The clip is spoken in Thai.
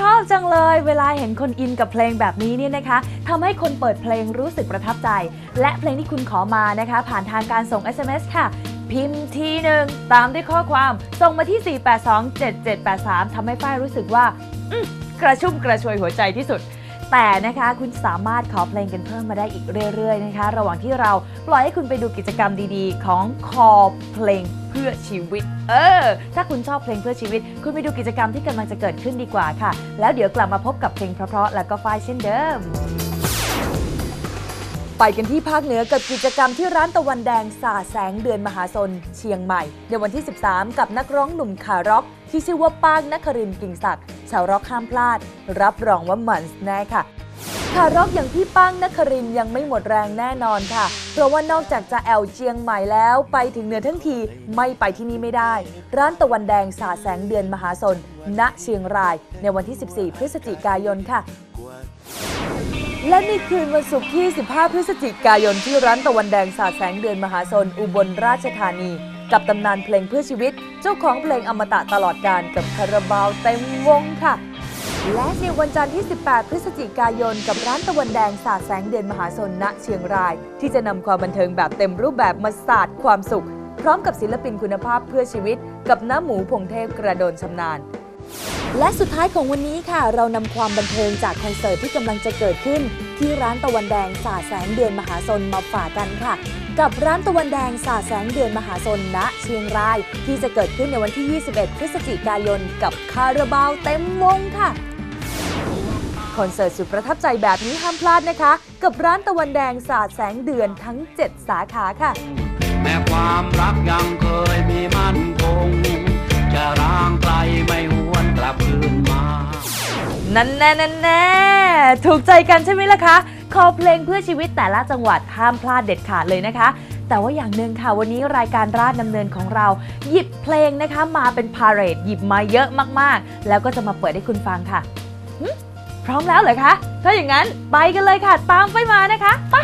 ชอบจังเลย เวลาเห็นคนอินกับเพลงแบบนี้เนี่ยนะคะทำให้คนเปิดเพลงรู้สึกประทับใจ และเพลงที่คุณขอมานะคะ ผ่านทางการส่ง SMS ค่ะ พิมพ์ทีหนึ่งตามด้วยข้อความ ส่งมาที่ 4827783ทำให้ฝ้ายรู้สึกว่า กระชุ่มกระชวยหัวใจที่สุด แต่นะคะคุณสามารถขอเพลงกันเพิ่มมาได้อีกเรื่อยๆนะคะ ระหว่างที่เราปล่อยให้คุณไปดูกิจกรรมดีๆ ของคอเพลงเพื่อชีวิต เออ ถ้าคุณชอบเพลงเพื่อชีวิต คุณไปดูกิจกรรมที่กำลังจะเกิดขึ้นดีกว่าค่ะ แล้วเดี๋ยวกลับมาพบกับเพลงเพราะๆแล้วก็ฝ้ายเช่นเดิม ไปกันที่ภาคเหนือกับกิจกรรมที่ร้านตะวันแดงสาแสงเดือนมหาชนเชียงใหม่ ในวันที่ 13 กับนักร้องหนุ่มขาร็อก ที่ชื่อว่าป้างนครินกิ่งศักดิ์ชาวร็อกห้ามพลาด รับรองว่ามันแน่ค่ะขาร็อกอย่างพี่ป้างนครินยังไม่หมดแรงแน่นอนค่ะ เพราะว่านอกจากจะแอวเชียงใหม่แล้วไปถึงเหนือทั้งทีไม่ไปที่นี่ไม่ได้ ร้านตะวันแดงสาแสงเดือนมหาชนณเชียงราย ในวันที่ 14 พฤศจิกายนค่ะ และในคืนวันศุกร์ที่ 15 พฤศจิกายนที่ร้านตะวันแดงสาดแสงเดือนมหาชนอุบลราชธานี กับตำนานเพลงเพื่อชีวิต เจ้าของเพลงอมตะตลอดการกับคาราบาวเต็มวงค่ะ และในวันจันทร์ที่ 18 พฤศจิกายน กับร้านตะวันแดงสาดแสงเดือนมหาชนณเชียงราย ที่จะนำความบันเทิงแบบเต็มรูปแบบมาสาดความสุข พร้อมกับศิลปินคุณภาพเพื่อชีวิต กับน้าหมูพงเทพกระโดนชำนาญ และสุดท้ายของวันนี้ค่ะ เรานำความบันเทิงจากคอนเสิร์ตที่กำลังจะเกิดขึ้น ที่ร้านตะวันแดงสาแสงเดือนมหาชนมาฝากกันค่ะ กับร้านตะวันแดงสาแสงเดือนมหาชนณเชียงราย ที่จะเกิดขึ้นในวันที่ 21 พฤศจิกายน กับคาราบาวเต็มวงค่ะคอนเสิร์ตสุดประทับใจแบบนี้ห้ามพลาดนะคะ กับร้านตะวันแดงสาดแสงเดือนทั้ง 7 สาขาค่ะ แม้ความรักยังเคยมีมัน นั่นแน่นั่นแน่ถูกใจกันใช่ไหมล่ะคะ คอเพลงเพื่อชีวิตแต่ละจังหวัดห้ามพลาดเด็ดขาดเลยนะคะ แต่ว่าอย่างหนึ่งค่ะวันนี้รายการราดดำเนินของเรา หยิบเพลงนะคะมาเป็นพาเรดหยิบมาเยอะมากๆ แล้วก็จะมาเปิดให้คุณฟังค่ะ พร้อมแล้วเหรอคะ ถ้าอย่างนั้นไปกันเลยค่ะ ตามไปมานะคะ ไป